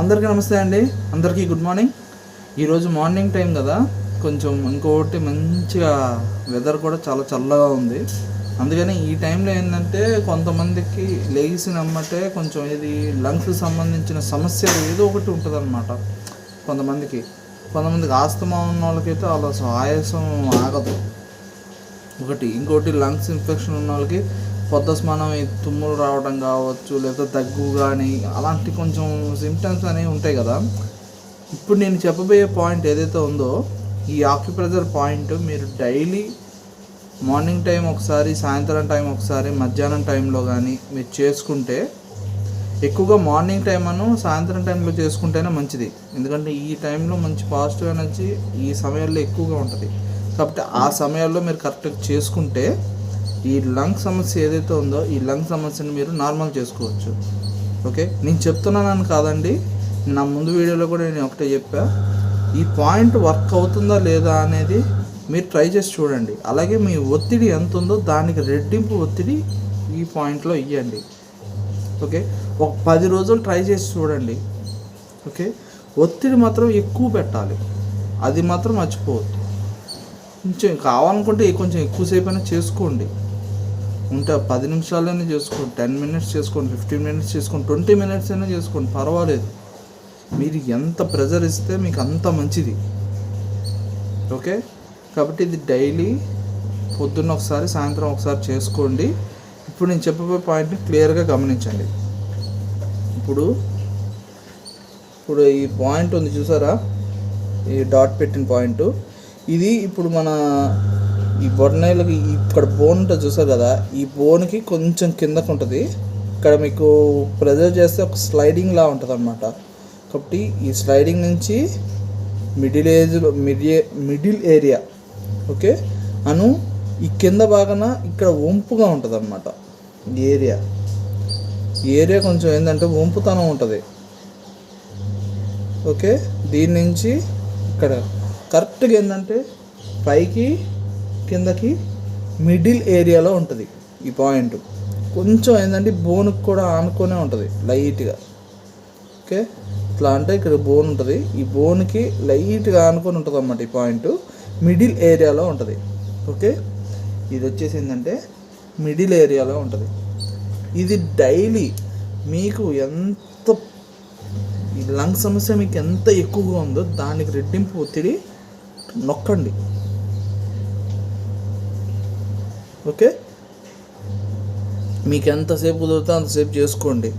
అందరికీ నమస్తే అండి. అందరికీ గుడ్ మార్నింగ్. ఈరోజు మార్నింగ్ టైం కదా. కొంచెం ఇంకొకటి మంచిగా వెదర్ కూడా చాలా చల్లగా ఉంది. అందుకని ఈ టైంలో ఏంటంటే కొంతమందికి లేచినమ్మటే కొంచెం ఇది లంగ్స్ సంబంధించిన సమస్యలు ఏదో ఒకటి ఉంటుంది అనమాట కొంతమందికి. కొంతమందికి ఆస్తమా ఉన్న వాళ్ళకైతే వాళ్ళ ఆయాసం ఆగదు. ఒకటి ఇంకోటి లంగ్స్ ఇన్ఫెక్షన్ ఉన్న వాళ్ళకి పొద్దు స్నానం తుమ్ములు రావడం కావచ్చు లేదా దగ్గు కానీ అలాంటి కొంచెం సిమ్టమ్స్ అనేవి ఉంటాయి కదా. ఇప్పుడు నేను చెప్పబోయే పాయింట్ ఏదైతే ఉందో ఈ ఆక్యుప్రెజర్ పాయింట్ మీరు డైలీ మార్నింగ్ టైం ఒకసారి సాయంత్రం టైం ఒకసారి మధ్యాహ్నం టైంలో కానీ మీరు చేసుకుంటే ఎక్కువగా మార్నింగ్ టైం అను సాయంత్రం టైంలో చేసుకుంటేనే మంచిది. ఎందుకంటే ఈ టైంలో మంచి పాజిటివ్ ఎనర్జీ ఈ సమయాల్లో ఎక్కువగా ఉంటుంది. కాబట్టి ఆ సమయాల్లో మీరు కరెక్ట్గా చేసుకుంటే ఈ లంగ్ సమస్య ఏదైతే ఉందో ఈ లంగ్ సమస్యని మీరు నార్మల్ చేసుకోవచ్చు. ఓకే? నేను చెప్తున్నానని కాదండి. నా ముందు వీడియోలో కూడా నేను ఒకటే చెప్పా. ఈ పాయింట్ వర్క్ అవుతుందా లేదా అనేది మీరు ట్రై చేసి చూడండి. అలాగే మీ ఒత్తిడి ఎంత ఉందో దానికి రెట్టింపు ఒత్తిడి ఈ పాయింట్లో ఇవ్వండి ఓకే? ఒక పది రోజులు ట్రై చేసి చూడండి. ఓకే? ఒత్తిడి మాత్రం ఎక్కువ పెట్టాలి. అది మాత్రం మర్చిపోవద్దు. కొంచెం కావాలనుకుంటే కొంచెం ఎక్కువసేపు అయినా చేసుకోండి. ఉంటే పది నిమిషాలైనా చేసుకోండి టెన్ మినిట్స్ చేసుకోండి ఫిఫ్టీన్ మినిట్స్ చేసుకోండి ట్వంటీ మినిట్స్ అయినా చేసుకోండి పర్వాలేదు. మీరు ఎంత ప్రెజర్ ఇస్తే మీకు అంత మంచిది. ఓకే? కాబట్టి ఇది డైలీ పొద్దున్న ఒకసారి సాయంత్రం ఒకసారి చేసుకోండి. ఇప్పుడు నేను చెప్పబోయే పాయింట్ని క్లియర్గా గమనించండి. ఇప్పుడు ఇప్పుడు ఈ పాయింట్ ఉంది చూసారా? ఈ డాట్ పెట్టిన పాయింట్. ఇది ఇప్పుడు మన ఈ బొడనాయిలకి ఇక్కడ బోన్ ఉంటుంది చూసారు కదా ఈ బోన్కి కొంచెం కిందకు ఉంటుంది. ఇక్కడ మీకు ప్రెజర్ చేస్తే ఒక స్లైడింగ్ లా ఉంటుంది అనమాట కాబట్టి ఈ స్లైడింగ్ నుంచి మిడిల్ ఏజ్లో మిడిల్ మిడిల్ ఏరియా ఓకే అను ఈ కింద భాగాన ఇక్కడ వంపుగా ఉంటుంది అనమాట ఏరియా ఏరియా కొంచెం ఏంటంటే వంపుతనం ఉంటుంది. ఓకే దీని నుంచి ఇక్కడ కరెక్ట్గా ఏంటంటే పైకి కిందకి మిడిల్ ఏరియాలో ఉంటుంది ఈ పాయింట్. కొంచెం ఏంటంటే బోన్కి కూడా ఆనుకొనే ఉంటుంది లైట్గా. ఓకే? ఇట్లా అంటే ఇక్కడ బోన్ ఉంటుంది. ఈ బోన్కి లైట్గా ఆనుకొని ఉంటుంది అన్నమాట ఈ పాయింట్. మిడిల్ ఏరియాలో ఉంటుంది. ఓకే? ఇది వచ్చేసి ఏంటంటే మిడిల్ ఏరియాలో ఉంటుంది. ఇది డైలీ మీకు ఎంత ఈ లంగ్ సమస్య మీకు ఎంత ఎక్కువగా ఉందో దానికి రెట్టింపు ఒత్తిడి నొక్కండి. ఓకే? మీకు ఎంతసేపు కుదిరితే అంతసేపు చేసుకోండి.